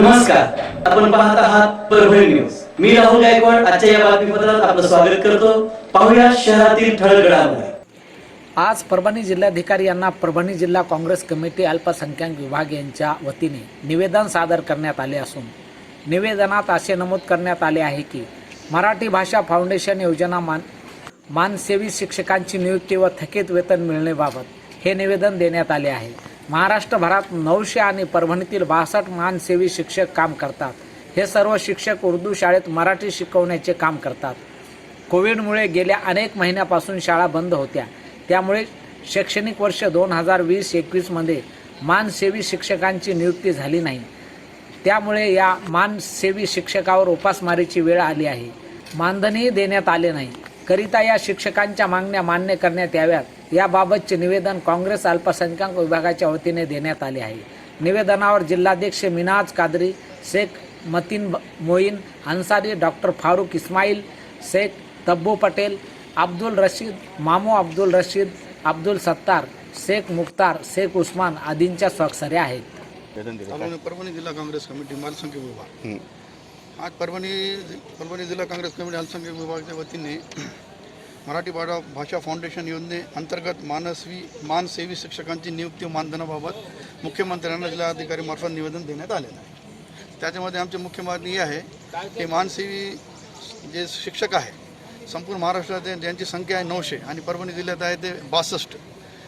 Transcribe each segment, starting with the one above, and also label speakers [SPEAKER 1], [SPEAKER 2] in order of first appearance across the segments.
[SPEAKER 1] नमस्कार. आपण पाहत आहात परभणी न्यूज. मी राहुल गायकवाड आजच्या या बातमीपत्रात आपलं स्वागत करतो. पाहूया शहरातील ठळक घडामोडी
[SPEAKER 2] आज परभणी जिल्हाधिकारी यांना परभणी जिल्हा काँग्रेस कमिटी अल्पसंख्याक विभाग यांच्या वतीने निवेदन सादर करण्यात आले असून निवेदनात असे नमूद करण्यात आले आहे की मराठी भाषा फाउंडेशन योजना मान मानसेवी शिक्षकांची नियुक्ती व थकीत वेतन मिळण्याबाबत हे निवेदन देण्यात आले आहे. महाराष्ट्रभरात नऊशे आणि परभणीतील बासष्ट मानसेवी शिक्षक काम करतात. हे सर्व शिक्षक उर्दू शाळेत मराठी शिकवण्याचे काम करतात. कोविडमुळे गेल्या अनेक महिन्यापासून शाळा बंद होत्या. त्यामुळे शैक्षणिक वर्ष दोन हजार वीस एकवीसमध्ये मानसेवी शिक्षकांची नियुक्ती झाली नाही. त्यामुळे या मानसेवी शिक्षकावर उपासमारीची वेळ आली आहे. मानधनही देण्यात आले नाही. करिता या शिक्षकांच्या मागण्या मान्य करण्यात याव्यात. याबाबतचे निवेदन काँग्रेस अल्पसंख्याक विभागाच्या वतीने देण्यात आले आहे. निवेदनावर जिल्हाध्यक्ष मिनाज कादरी शेख मतीन मोईन अन्सारी डॉक्टर फारुख इस्माईल शेख तब्बू पटेल अब्दुल रशीद मामू अब्दुल रशीद अब्दुल सत्तार शेख मुख्तार शेख उस्मान आदींच्या स्वाक्षऱ्या आहेत.
[SPEAKER 3] परभणी परभणी जिल्हा काँग्रेस कमिटी मालसंख्यक विभाग. आज परभणी परभणी जिल्हा काँग्रेस कमिटी अल्पसंख्यक विभागाच्या वतीने मराठी भाषा भाषा फाउंडेशन योजने अंतर्गत मानसवी मानसेवी शिक्षकांची नियुक्ती मानधनाबाबत मुख्यमंत्र्यांना जिल्हाधिकारीमार्फत निवेदन देण्यात आलेलं आहे. त्याच्यामध्ये आमची मुख्य मागणी ही आहे की मानसेवी जे शिक्षक आहे संपूर्ण महाराष्ट्रात ज्यांची संख्या आहे नऊशे आणि परभणी जिल्ह्यात आहे ते बासष्ट.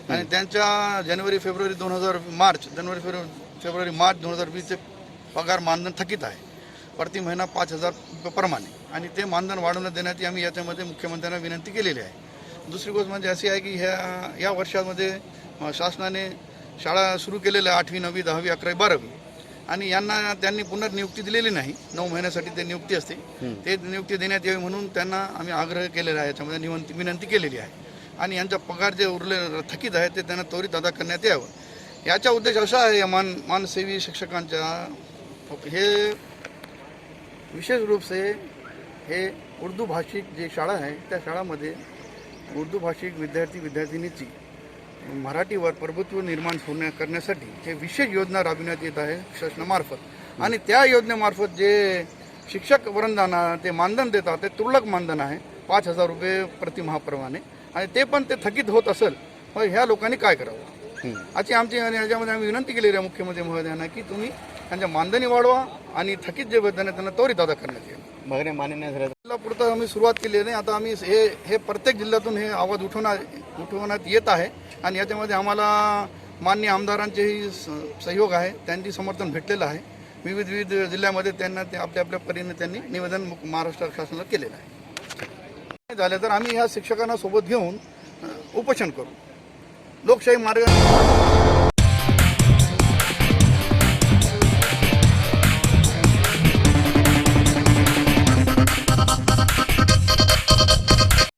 [SPEAKER 3] आणि त्यांच्या जानेवारी फेब्रुवारी दोन हजार मार्च जानेवारी फेब्रुवारी फेब्रुवारी मार्च दोन हजार वीसचे पगार मानधन थकीत आहे. प्रति महिना पाच हजार प्रमाणे. आणि ते मानधन वाढवण्यात देण्याची आम्ही याच्यामध्ये मुख्यमंत्र्यांना विनंती केलेली आहे. दुसरी गोष्ट म्हणजे अशी आहे की ह्या या वर्षामध्ये शासनाने शाळा सुरू केलेल्या आठवी नववी दहावी अकरावी बारावी आणि यांना त्यांनी पुनर्नियुक्ती दिलेली नाही. नऊ महिन्यासाठी ते नियुक्ती असते. ते नियुक्ती देण्यात यावी म्हणून त्यांना आम्ही आग्रह केलेला आहे. याच्यामध्ये निवंती विनंती केलेली आहे. आणि यांचा पगार जे उरले थकीत आहे ते त्यांना त्वरित अदा करण्यात यावं. याचा उद्देश असा आहे या मान मानसेवी शिक्षकांच्या हे विशेष रूप से हे उर्दू भाषिक जे शाळा आहे त्या शाळामध्ये उर्दू भाषिक विद्यार्थी विद्यार्थिनीची मराठीवर प्रभुत्व निर्माण होण्या करण्यासाठी हे विशेष योजना राबविण्यात येत आहे शासनामार्फत. आणि त्या योजनेमार्फत जे शिक्षक वृंदांना ते मानधन देतात ते तुरळक मानधन आहे पाच हजार रुपये प्रतिमाहाप्रमाणे आणि ते पण ते थकीत होत असेल मग ह्या लोकांनी काय करावं? अशी आमची आणि याच्यामध्ये आम्ही विनंती केलेली आहे मुख्यमंत्री महोदयांना की तुम्ही त्यांच्या मानधनी वाढवा आणि थकीत जे वेतन आहे त्यांना त्वरित अदा करण्यात येईल.
[SPEAKER 4] मागणी मान्य नाही झाल्या
[SPEAKER 3] जिल्हा पुरतं आम्ही सुरुवात केली आहे. आता आम्ही हे हे प्रत्येक जिल्ह्यातून हे आवाज उठवण्यात उठवण्यात येत आहे. आणि याच्यामध्ये आम्हाला मान्य आमदारांचेही सहयोग आहे. त्यांची समर्थन भेटलेलं आहे. विविध विविध जिल्ह्यामध्ये त्यांना ते आपल्या आपल्या परीने त्यांनी निवेदन महाराष्ट्र शासनाला केलेलं आहे. झालं तर आम्ही ह्या शिक्षकांना सोबत घेऊन उपोषण करू. लोकशाही मार्ग